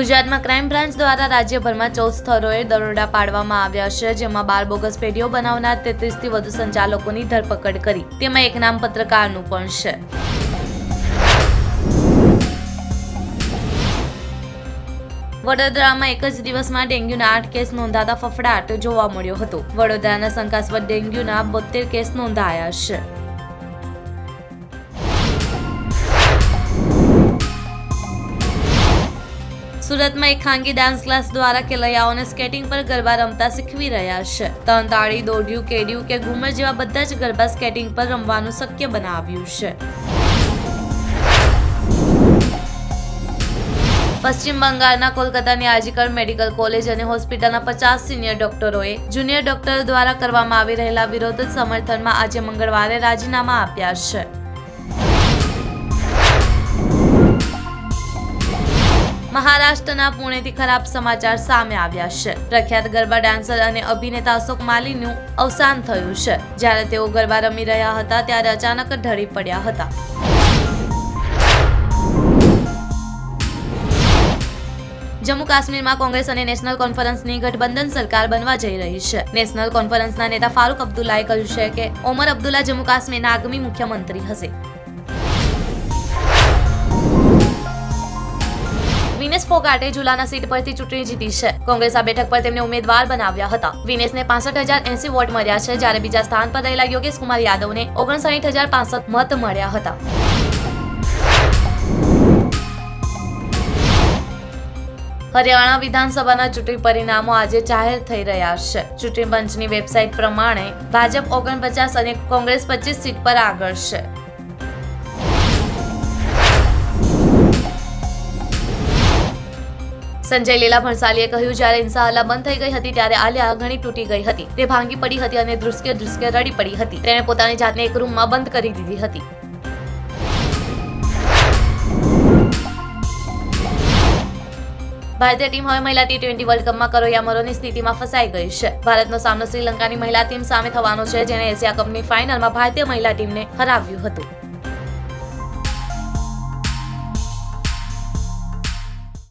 ગુજરાતમાં crime branch દ્વારા રાજ્યભરમાં ચૌદ સ્થળોએ દરોડા પાડવામાં આવ્યા છે, જેમાં બાર બોગસ પેઢીઓ બનાવનાર તેત્રીસથી વધુ સંચાલકોની ધરપકડ કરી. તેમાં એક નામ પત્રકારનું પણ છે. વડોદરામાં એક જ દિવસમાં ડેન્ગ્યુના આઠ કેસ નોંધાતા ફફડાટ જોવા મળ્યો હતો. વડોદરાના શંકાસ્પદ ડેન્ગ્યુના બોતેર કેસ નોંધાયા છે. સુરતમાં એક ખાનગી ડાન્સ ક્લાસ દ્વારા કેલૈયાઓને સ્કેટિંગ પર ગરબા રમતા શીખવી રહ્યા છે. તંતાળી દોઢિયું, કેડ્યું કે ઘુમર જેવા બધા જ ગરબા સ્કેટિંગ પર રમવાનું શક્ય બનાવ્યું છે. પશ્ચિમ બંગાળના કોલકાતાની આજીકર મેડિકલ કોલેજ અને હોસ્પિટલના પચાસ સિનિયર ડોક્ટરોએ જુનિયર ડોક્ટરો દ્વારા કરવામાં આવી રહેલા વિરોધ સમર્થનમાં આજે મંગળવારે રાજીનામા આપ્યા છે. મહારાષ્ટ્રના પુણેથી ખરાબ સમાચાર સામે આવ્યા છે. પ્રખ્યાત ગરબા ડાન્સર અને અભિનેતા અશોક માલીનું અવસાન થયું છે. જ્યારે તેઓ ગરબા રમી રહ્યા હતા, ત્યારે અચાનક ઢળી પડ્યા હતા. જમ્મુ કાશ્મીરમાં કોંગ્રેસ અને નેશનલ કોન્ફરન્સની ગઠબંધન સરકાર બનવા જઈ રહી છે. નેશનલ કોન્ફરન્સના નેતા ફારૂક અબ્દુલ્લાએ કહ્યું છે કે, ઓમર અબ્દુલ્લા જમ્મુ કાશ્મીરના આગામી મુખ્યમંત્રી હશે. વિનેશ ફોગાટે ઝુલાના સીટ પરથી ચૂંટણી જીતી છે. કોંગ્રેસ આ બેઠક પર તેમને ઉમેદવાર બનાવ્યા હતા. વિનેશને પાસઠ હજાર એસી વોટ મળ્યા છે, જ્યારે બીજા સ્થાન પર રહેલા યોગેશ કુમાર યાદવને ઓગણસાઠ હજાર પાસઠ મત મળ્યા હતા. હરિયાણા વિધાનસભાના ચૂંટણી પરિણામો આજે જાહેર થઈ રહ્યા છે. ચૂંટણી પંચની વેબસાઇટ પ્રમાણે ભાજપ ઓગણપચાસ અને કોંગ્રેસ પચીસ સીટ પર આગળ છે. સંજય લીલા ભણસાલીએ કહ્યું, જ્યારે ઇન્સાહલા બંધ થઈ ગઈ હતી, ત્યારે આલિયા ઘણી તૂટી ગઈ હતી. તે ભાંગી પડી હતી અને ધ્રુસકે ધ્રુસકે રડી પડી હતી. તેણે પોતાની જાતને એક રૂમમાં બંધ કરી દીધી હતી. ભારતીય ટીમ હવે મહિલા ટી ટ્વેન્ટી વર્લ્ડ કપમાં કરોયા મરોની સ્થિતિમાં ફસાઈ ગઈ છે. ભારતનો સામનો શ્રીલંકાની મહિલા ટીમ સામે થવાનો છે, જેણે એશિયા કપની ફાઇનલમાં ભારતીય મહિલા ટીમને હરાવ્યું હતું.